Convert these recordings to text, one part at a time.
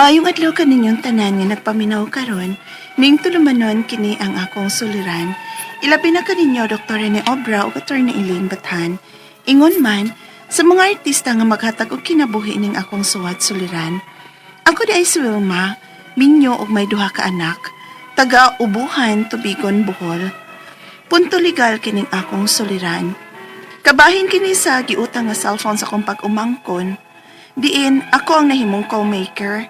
Maayong adlaw kaninyong tanan nga nagpaminaw karon, ning tulumanon kini ang akong suliran. Ilabi na kaninyo Dr. Rene Obra o Attorney Elaine Batan. Ingon man, sa mga artista nga maghatag og kinabuhi ning akong suwat suliran. Ako di ay si Wilma, minyo og may duha ka anak, taga Ubuhan, Tubigon, Bohol. Punto legal kining akong suliran. Kabahin kini sa giutang nga cellphone sa kong pag-umangkon. Diin, ako ang nahimong co-maker.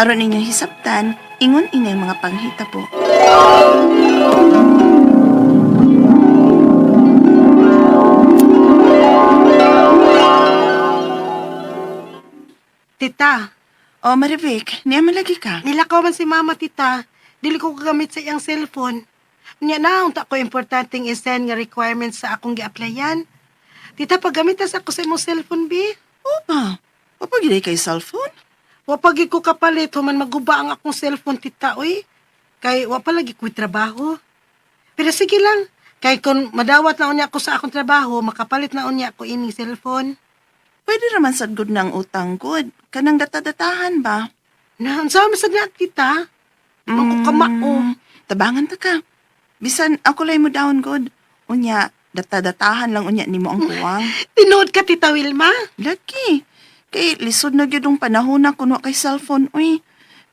Aron ninyong hisaptan, ingon inay mga panghita po. Tita, O Marivic, niya malagi ka. nilakaw man si mama tita. Dili ko kagamit sa iyang cellphone. Nya na, unta ko importanteng isend nga requirements sa akong gi-applyan. Tita, paggamit sa ako sa imong cellphone, bi. O ba? Papagiday kay cellphone? Wapagi ko kapalit, human maguba ang akong cellphone, tita, uy. Kay wapalagi ko'y trabaho. Pero sige lang, kay kung madawat na unya ako sa akong trabaho, makapalit na unya ako ini cellphone. Pwede naman sad good ng utang good. Kanang data-datahan ba? Na, sa na, tita. Ang kamao. Mm, Tabangan ta ka. Bisan ako lay mo down good. Unya, data-datahan lang unya nimo ang kuwang. Tinood ka, tita Wilma? Lagi. Kay lisod na gyud ang panahon na kuno kay cellphone uy.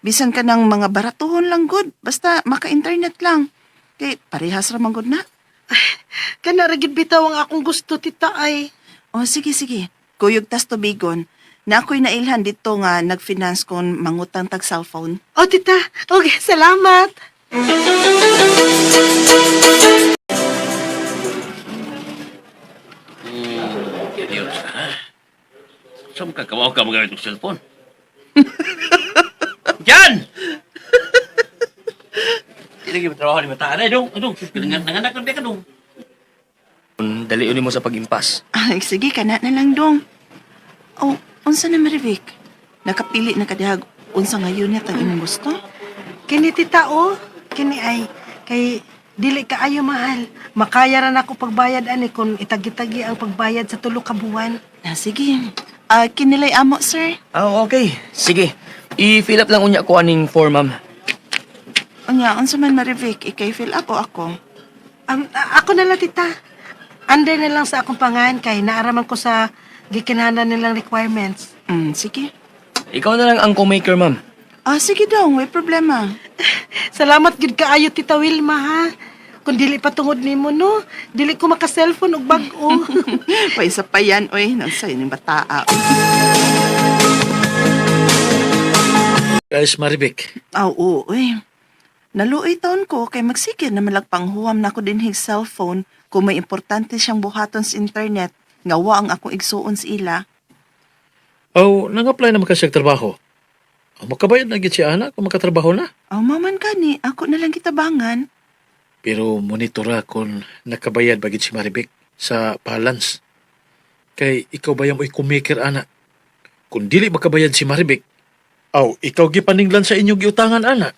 Bisan ka ng mga baratuhon lang good. Basta maka-internet lang. Kay parehas ra man good na. Kana ragid bitaw ang akong gusto, tita, ay. O sige sige. Kuyog tas tubigon. Na ako'y nailhan dito nga nag-finance kon mangutang tag cellphone. O, tita. Okay, salamat. Saan ka kawaw ka magamit ng cellphone? Yan! Hindi lagi matrabaho ni Mataan. Ay, dong, dong. Nanganak na ka, dong. Dali mo sa pag-impas. Ay, sige, kana na lang dong. Oh, unsa na Marivic? Nakapili na kadihag unsa ngayon niya tang imong gusto? Kini, tita, o. Kini ay, kay dili ka ayo mahal. Makaya ran ako pagbayad ani kung itagi-tagi ang pagbayad sa tulo ka buwan. Ah, sige. Ah, kinilay amo, sir. Ah, okay. Sige. I-fill up lang unya ko aning form, ma'am. Unya, unsa man Marivic, ikay fill up o ako? Um, ako na lang, tita. Under na lang sa akong pangan kay naaraman ko sa gikinahanglan nilang requirements. Hmm, sige. Ikaw na lang ang co-maker, ma'am. Ah, sige dong, may problema. Salamat gid kaayo tita Wilma ha. Kung dili pa tungod nimo no, dili ko maka-cellphone og bag-o. Paisa pa yan, oy. Nang sa'yo ng bataa. Guys, Maribik, Ah, oo, oy. Naluoy taon ko kay magsikir na malagpanghuwam na ko din hig cellphone kung may importante siyang buhaton sa internet. Ngawa ang akong igsuon sa ila. oh, nang-apply naman kasi sa trabaho. Oh, makabayad na gid si anak kung makatrabaho na. Aw, maman gani, ako na lang kitabangan. Pero monitora kung nakabayad ba gid si Maribik sa balance. Kay ikaw ba yung kumikir ana? Kung dili makabayad si Maribik, aw, ikaw gipaninglan sa inyong giutangan ana.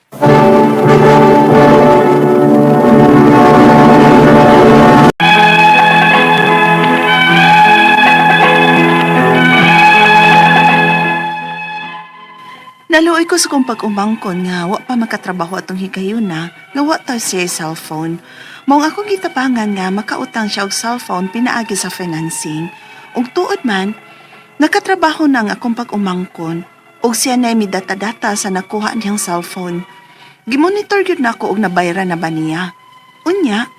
Naluoy ko sa kong pag-umangkon nga wa pa makatrabaho atong higayuna nga wa ta siya cellphone. Mong ako gitapangan nga makautang siya og cellphone pinaagi sa financing. Ug tuod man, nakatrabaho na nga akong pag-umangkon ug siya na mi data-data sa nakuha niyang cellphone. Gimonitor gyud nako og nabayra na ba niya. Unya,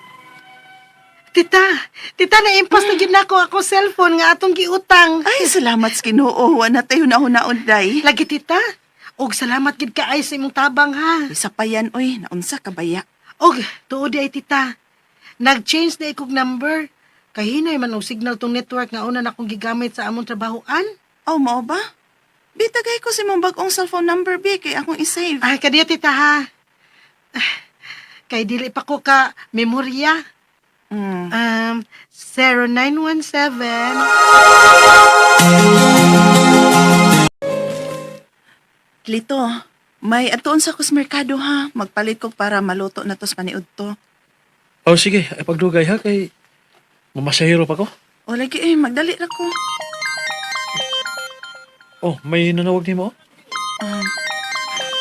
tita, tita na impas na gid nako ako cellphone nga atong giutang. ay salamat sa Ginoo, wa na tayo nauna day. Lagi tita. Og salamat gid kaay sa imong tabang ha. Isa pa yan, oy, naunsa ka baya. Og tuod ay tita. Nag-change na ikog number. Kay hinay man og signal tong network nga una na akong gigamit sa among trabahoan. Oh, mao ba? Bitagay ko si mong bagong cellphone number, Bi, kay akong isave. Ay, kadiya tita ha. Ah, Kay dili pa ko ka memorya. Mm. Um, 0917. Lito, may atuon sa kus merkado ha. Magpalit ko para maluto na tos paniud to. Oh, sige, ay pagdugay ha, kay mamasahiro pa ko. O lagi eh, magdali na ko. Oh, may nanawag ni mo? Um,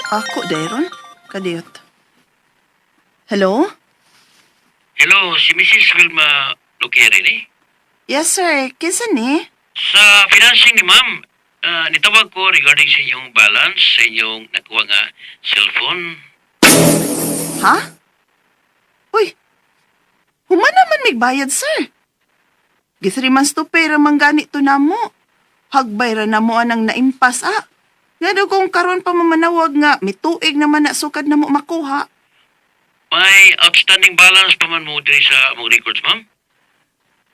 Ako, Dairon? Kadiyot. Hello? Hello, si Mrs. Wilma Luquere ni? Yes, sir. Kinsa ni? Sa financing ni ma'am, ah, nitawag ko regarding sa inyong balance sa inyong nakuha nga cellphone. Ha? Uy, human naman may bayad, sir. Githri man to pera man gani to na mo. Hagbay ra na mo anang naimpas, ah. Nga daw kung karon pa mamanawag nga, mituig naman na sukad na mo makuha. May outstanding balance pa man mo diri sa mong records, ma'am?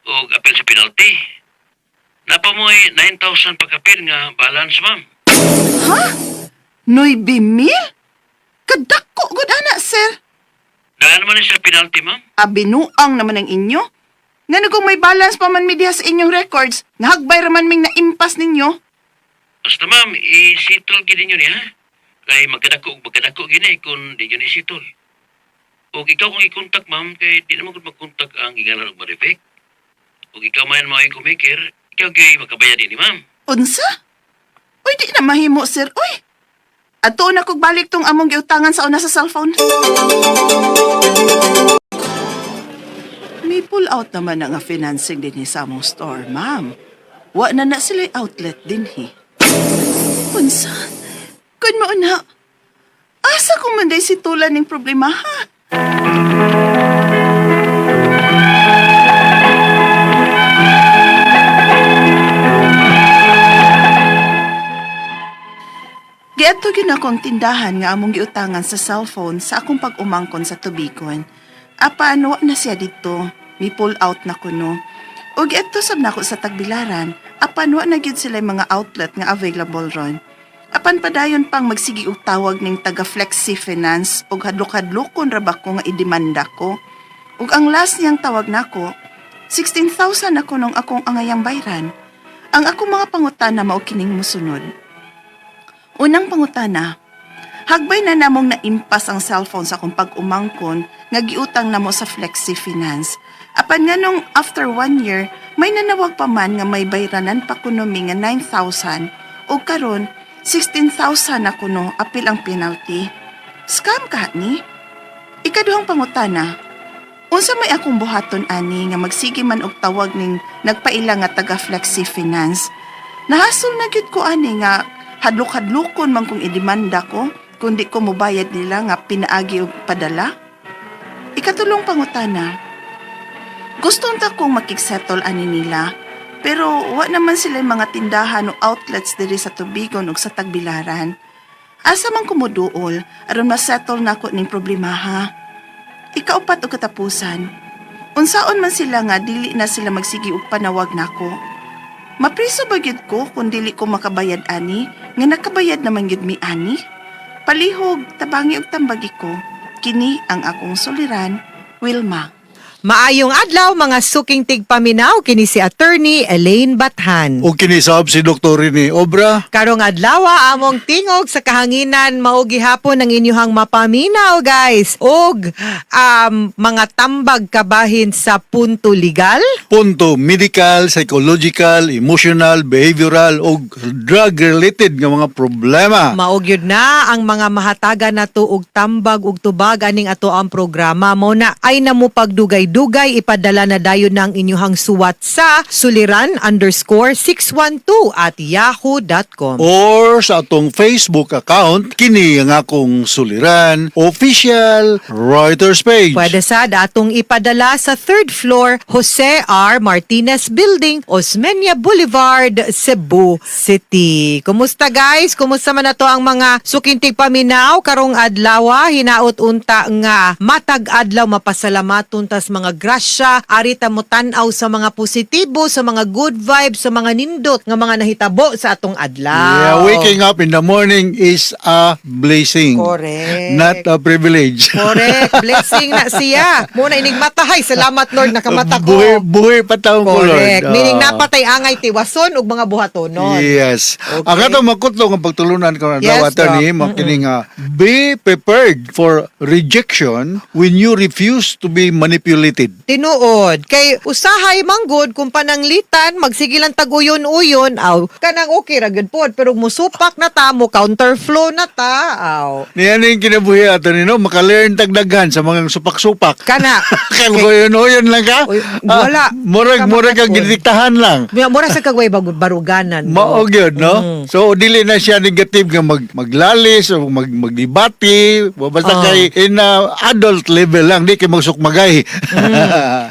O apel sa penalty. Napa mo 9,000 pagkapil nga balance, ma'am. Ha? Noy bimil? Kadako gud ana, sir. Dahil naman sa penalty, ma'am. Abinuang naman ang inyo. Nga kung may balance pa man mi diha sa inyong records, nga hagbay ra man ming naimpas ninyo. Basta, ma'am, isitol gini nyo niya? Kay magkadako magkadako gini kung di nyo isitol. O ikaw kung i-contact, ma'am, kay di naman kung mag-contact ang ingalan ng Marifek. O ikaw man mga ikumaker, ikaw kay makabayad din ni ma'am. Unsa? Uy, di na mahimo, sir. Uy! Ato na kog balik tong among giutangan sa una sa cellphone. May pull out naman na nga financing din sa among store, ma'am. Wa na na sila outlet din, hi. Unsa? Kun mo na. Asa ko man si Tulan ning problema, ha? Giadto gyud akong tindahan nga among giutangan sa cellphone sa akong pag-umangkon sa tubikon. Apan wa na siya dito, mi pull out na kuno. Og giadto sab nako sa tagbilaran, apan wa na gyud sila mga outlet nga available ron. Apan padayon pang magsigi og tawag ning taga Flexi Finance og hadlok-hadlokon ra ba ko nga idemanda ko. Ug ang last niyang tawag nako, 16,000 ako nung akong angayang bayran. Ang akong mga pangutana mao kining mosunod. Unang pangutana, hagbay na namong naimpas ang cellphone sa akong pag-umangkon nga giutang namo sa Flexi Finance. Apan nga nung after one year, may nanawag pa man nga may bayranan pa kuno mi nga 9,000 o karon 16,000 na kuno apil ang penalty. Scam ka ni? Ikaduhang pangutana, unsa may akong buhaton ani nga magsige man og tawag ning nagpaila nga taga Flexi Finance. Nahasol na gyud ko ani nga hadlok-hadlokon man kung idemanda ko kundi ko mobayad nila nga pinaagi og padala. Ikatulong pangutana. Gusto ta kong makiksettle ani nila pero wa naman sila mga tindahan o outlets diri sa Tubigon ug sa Tagbilaran. Asa man kumuduol aron masettle nako ning problema ha. Ikaupat og katapusan. Unsaon man sila nga dili na sila magsigi og panawag nako. Mapriso ba ko kung dili ko makabayad ani nga nakabayad naman gyud mi ani? Palihog tabangi og tambagi ko. Kini ang akong suliran, Wilma. Maayong adlaw mga suking tigpaminaw kini si attorney Elaine Bathan. O kinisab si Dr. ni Obra. Karong adlaw among tingog sa kahanginan mao gihapon ang inyuhang mapaminaw guys. Og um, mga tambag kabahin sa punto legal. Punto medical, psychological, emotional, behavioral o drug-related nga mga problema. Mao gyud na ang mga mahataga nato og tambag ug tubag aning ato ang programa mo na ay namo pagdugay-dugay ipadala na dayon ng inyuhang suwat sa suliran underscore 612 at yahoo.com. Or sa atong Facebook account, kini ang akong suliran, official writer's page. Pwede sa datong ipadala sa third floor Jose R. Martinez Building, Osmeña Boulevard, Cebu City. Kumusta guys? Kumusta man na to ang mga sukintig paminaw karong adlaw ah? hinaot unta nga matag adlaw mapasalamaton tas mga grasya arita mo tan-aw sa mga positibo sa mga good vibes sa mga nindot nga mga nahitabo sa atong Yeah, adlaw. waking up in the morning is a blessing. Correct. Not a privilege. Correct. Blessing na siya. Muna inig matahay. Salamat Lord nakamata ko. Buhay, buhay pa taong ko, Lord. Correct. Meaning Ah. napatay angay tiwason ug mga buhatonon. Yes. Okay. Ang ato makutlong ang pagtulunan ko na Yes, Doc. ni makining be prepared for rejection when you refuse to be manipulated balited. Tinuod. Kay usahay manggod kung pananglitan, magsige lang tag-uyon-uyon, aw, kanang okay ra gyud pod pero musupak na ta mo counterflow na ta, aw. Niyan yung kinabuhi ato nino, makalearn tagdagan sa mga supak-supak. Kana. Yun, yun lang ka? Uy, wala. Murag, Ka murag ang gidiktahan lang. Mura sa kagway baruganan. Maog yun, no? So, dili na siya negative nga mag, maglalis o mag, magdibati. Basta Oh. kay in uh, adult level lang, di kay magsukmagay.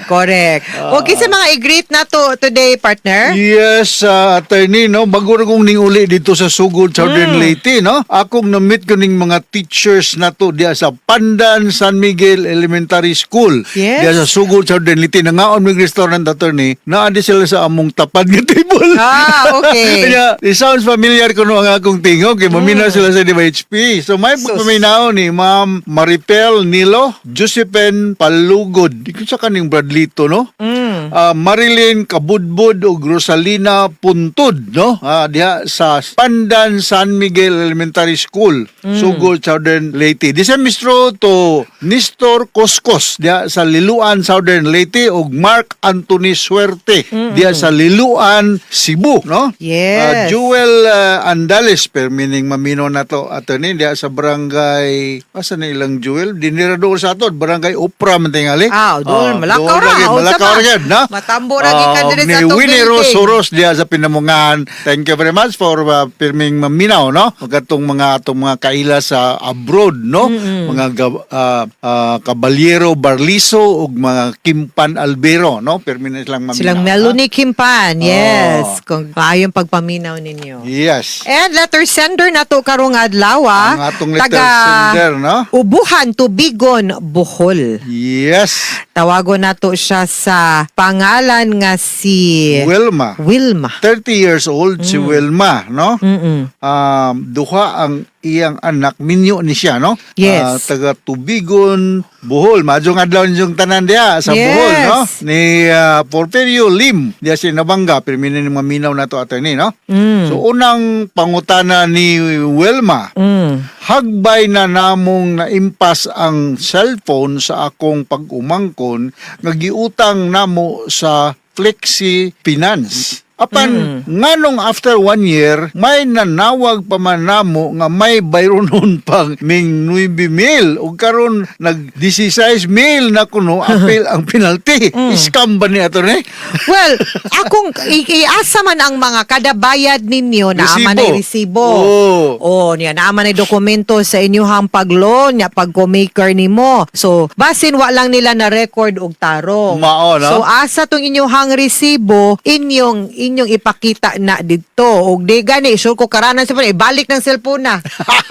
Correct. okay sa mga i-greet na to today, partner. Yes, uh, attorney, no? Bago na kong ninguli dito sa Sugod, Mm. Southern Leyte, no? Akong na-meet ko ning mga teachers na to diya sa Pandan San Miguel Elementary School. Yes. Diya sa Sugod, Southern Leyte. Nangaon mig restaurant, attorney. Naadi sila sa among tapad nga table. Ah, okay. Kaya, it sounds familiar ko no ang akong tingog. Kaya maminaw sila sa DYHP. So, may Mm. Sus. pagpaminaw ni Ma'am Maripel Nilo, Josephine Palugod. Ko sa kaning Bradlito, no? Mm. Ah, Marilyn Kabudbud o Rosalina Puntod no? Ah, diha sa Pandan San Miguel Elementary School Sugol Southern Leyte. Di sa mistro to Nestor Koskos diha sa Liluan Southern Leyte ug Mark Anthony Suerte diha sa Liluan Cebu no? Yes. Ah, Jewel ah, Andales per meaning mamino na to attorney diha sa barangay asa na ilang Jewel? Dinira doon sa ato barangay Upra man tingali Ah, doon, malakaw ra. O, malakaw ra no? Matambo Ah, diri sa ni. Rose Soros diya sa Pinamungan. Thank you very much for uh, pirming maminaw, no? Magatong mga atong mga kaila sa abroad, no? Mga ga- ah, ah, Caballero Barliso ug mga Kimpan Albero, no? Pirmin na silang maminaw. Silang ha? Melanie Kimpan. Yes. Oh. Kung maayong pagpaminaw ninyo. Yes. And letter sender na to karong adlaw. Ang atong letter sender, no? Ubuhan Tubigon Bohol. Yes. Tawagon nato siya sa pangalan nga si Wilma. Wilma. 30 years old si Wilma, no? Mm-mm. um, duha ang iyang anak minyo ni siya no Yes. Ah, taga Tubigon Bohol madyo nga adlaw ninyong tanan diha sa Yes. Bohol no ni uh, Porfirio Lim diha si Nabanga pero minin mga minaw na to attorney no Mm. so unang pangutana ni Wilma Mm. hagbay na namong naimpas ang cellphone sa akong pag-umangkon nga giutang namo sa Flexi Finance. Apan nganong after one year may nanawag pa man namo nga may bayronon pang ming 9 mil ug karon nag 16 mil na kuno apil ang penalty. Scam ba ni ato ni? Well, akong iasa man ang mga kada bayad ninyo na ama na Resibo. Oo. Oh, niya na ama na dokumento sa inyong pag-loan, nya pag-maker nimo. So, basin wa lang nila na record og tarong. Mao, no? So, asa tong inyong resibo, inyong inyong ipakita na dito. Og di gani, sure ko karanan sa ibalik ng cellphone na.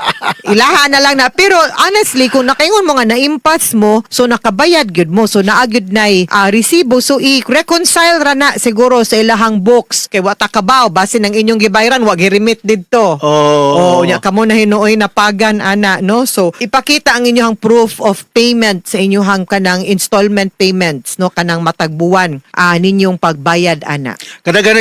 Ilaha na lang na. Pero honestly, kung nakaingon mo nga naimpas mo, so nakabayad gyud mo. So naagid na uh, resibo. So i-reconcile ra na siguro sa ilahang books. Kay wata kabaw, basin ang inyong gibayran, wag i-remit didto. Oh. Oh, nya kamo na hinuoy na pagan ana no. So ipakita ang inyong proof of payment sa inyong kanang installment payments no kanang matagbuwan ah, ninyong pagbayad ana.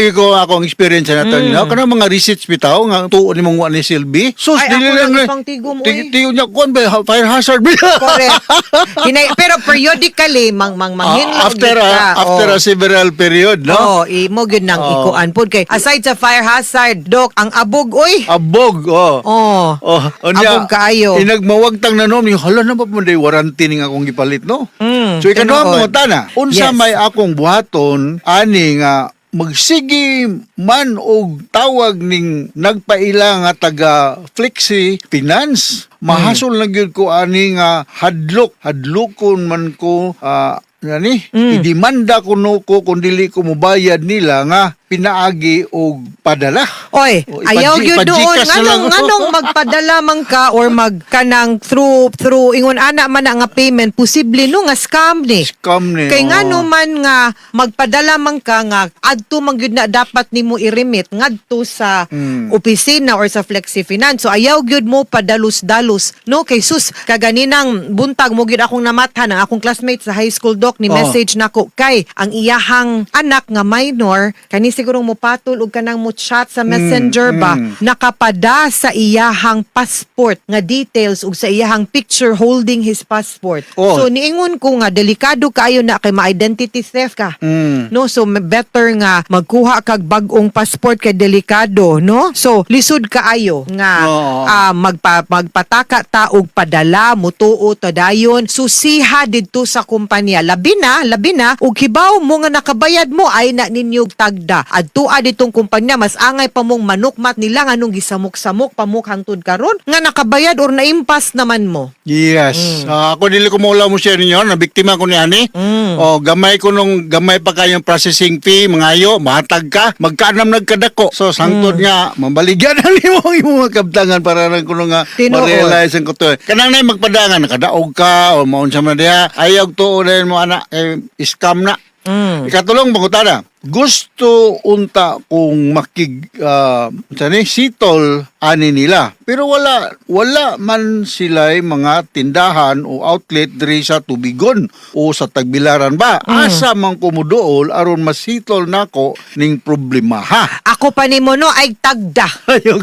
Kadaghan ko akong experience na to mm. Kanang mga receipts bitaw nga tuo ni mong ni Silby. Sus Ay, dili ako lang lang ipang tigom, oy. Tig- Tigo niya kuan ba fire hazard ba? Correct. Hinay, pero periodically mang mang Ah, after gyud a, ka. after Oh. a several period, no? Oh, imo gyud nang Oh. ikuan pod kay aside sa fire hazard, dok, ang abog oy. Abog, oh. Oh. Oh, unya, Abog kaayo. Inagmawagtang na nom, yung hala na ba mo day warranty ning akong gipalit, no? Mm, so ikaduha mo tana, unsa Yes. may akong buhaton ani nga magsige man og tawag ning nagpaila nga taga Flexi Finance. Mahasol na gyud ko ani nga hadlok. Hadlokon man ko ah, nani idimanda ko no ko kung dili ko mobayad nila nga pinaagi og padala Oy, O, ayaw gyud doon. Nganong nganong magpadala man ka or magkanang through through ingon ana man nga payment posible no nga scam ni. scam ni Kay oh. ngano man nga magpadala man ka nga adto man gyud na dapat nimo i-remit ngadto sa Mm. opisina or sa Flexi Finance. So ayaw gyud mo padalus-dalus. No kay sus kaganinang buntag mo gyud akong namathan ang akong classmate sa high school doc ni Oh. message nako kay ang iyahang anak nga minor kani mo patol og kanang mo chat sa messenger ba mm. nakapada sa iyahang passport nga details ug sa iyahang picture holding his passport. Oh. So niingon ko nga delikado kaayo na kay ma-identity theft ka. Mm. No, so better nga magkuha kag bag-ong passport kay delikado, no? So lisod kaayo nga Oo. ah, magpa, magpataka ta og padala mutuo ta dayon susiha didto sa kumpanya. Labi na, labi na ug hibaw mo nga nakabayad mo ay na ninyog tagda. Adtua ditong kumpanya mas angay pa mong manukmat nila nga nung gisamok-samok pamuk hangtod karon nga nakabayad or naimpas naman mo. Yes. Ah, ako dili ko maulaw mo siya ninyo, na biktima ko ni ani. Mm. Oh, gamay ko nung gamay pa kayong processing fee, mangayo, matag ka, magkaanam nagkadako. So sangtod Mm. nga, mambaligyan na nimo ang imong mga kabtangan para lang kuno nga ma-realize ang kuto. Kanang nay magpadangan nakadaog ka o maunsa man diha, ayaw tuon mo ana eh, scam na. Mm. Ikatulong bangutana, gusto unta kung makig uh, ni sitol ani nila. Pero wala wala man sila mga tindahan o outlet diri sa Tubigon o sa Tagbilaran ba. Asa man kumuduol aron masitol nako ning problema ha. Ako pa nimo no ay tagda.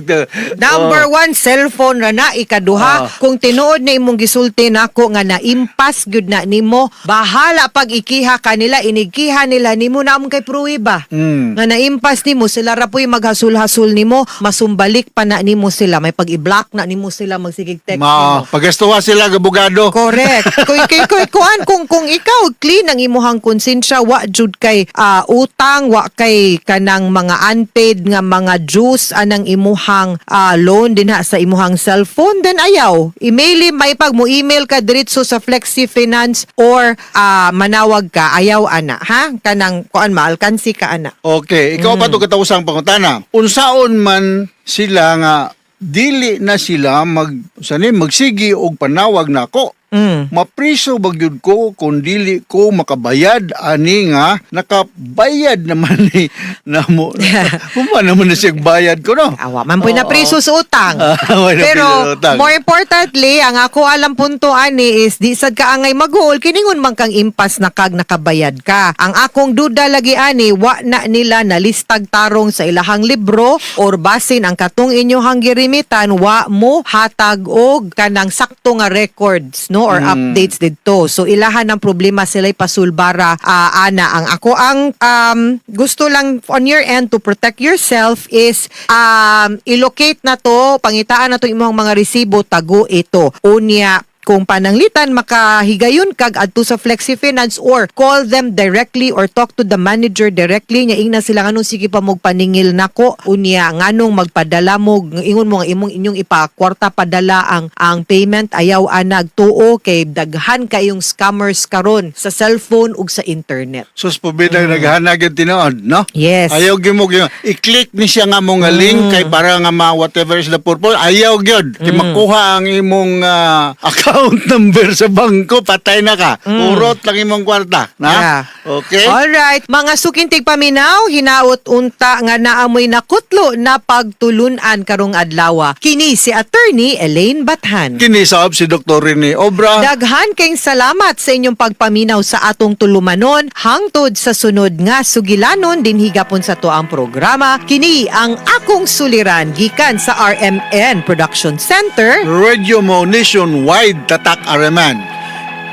Number one, cellphone ra na. Ikaduha, Ah. kung tinuod na imong gisulti nako nga naimpas gyud na nimo, bahala pag ikiha kanila, inigiha nila nimo na kay pruwiba. Mm. Nga naimpas nimo, sila ra po'y maghasul-hasul nimo, masumbalik pa na nimo sila. May pag-i-block na nimo sila, magsigig text Ma, pagastuwa sila gabugado. Correct. kung kay kay kuan kung kung ikaw clean ang imuhang konsensya wa jud kay ah, utang wa kay kanang mga unpaid nga mga dues anang imuhang ah, loan dinha sa imuhang cellphone then ayaw email may pag mo email ka diretso sa Flexi Finance or ah, manawag ka ayaw ana ha kanang kuan maalkansi ka ana Okay, ikaw pa to katawusang pangutana. Unsaon man sila nga dili na sila mag sani magsigi og panawag nako. Mm. Mapriso bagyud ko kung dili ko makabayad ani nga nakabayad naman ni namo. Kuma naman na siya bayad ko no. Awa man po na priso sa utang. Ah, Pero utang. more importantly, ang ako alam punto ani is di sad ka angay magul kiningon man kang impas na kag nakabayad ka. Ang akong duda lagi ani wa na nila nalistag tarong sa ilahang libro or basin ang katong inyohang girimitan wa mo hatag og kanang sakto nga records no or updates didto. So ilahan ng problema sila'y pasulbara ah, ana. Ang ako ang um, gusto lang on your end to protect yourself is um, ilocate na to pangitaan na to imong mga resibo tago ito. Unya kung pananglitan makahigayon kag adto sa Flexi Finance or call them directly or talk to the manager directly nya ingna sila nganong sige pa mog paningil nako unya nganong magpadala mo ingon mo nga imong inyong ipakwarta padala ang ang payment ayaw anag tuo kay daghan kayong scammers karon sa cellphone ug sa internet Sus pobidang naghanag yung tinuod, no? Yes. Ayaw gyud mo gyud. I-click ni siya nga mo nga link kay para nga ma whatever is the purpose. Ayaw gyud. Kay makuha ang imong ah, account number sa bangko, patay na ka. Urot lang imong kwarta, na? Yeah. Okay? Alright, mga sukintig paminaw, hinaot unta nga naamoy nakutlo na pagtulunan karong adlaw. Kini si attorney Elaine Bathan. Kinisab si Dr. Rene Obra. Daghan kayong salamat sa inyong pagpaminaw sa atong tulumanon hangtod sa sunod nga sugilanon din higapon sa to ang programa. Kini ang akong suliran gikan sa RMN Production Center. Radio Mo Nationwide Tatak Araman.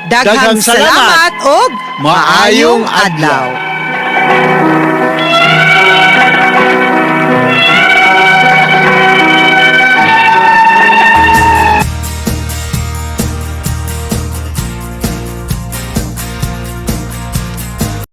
Daghang Daghang salamat. salamat og Maayong adlaw.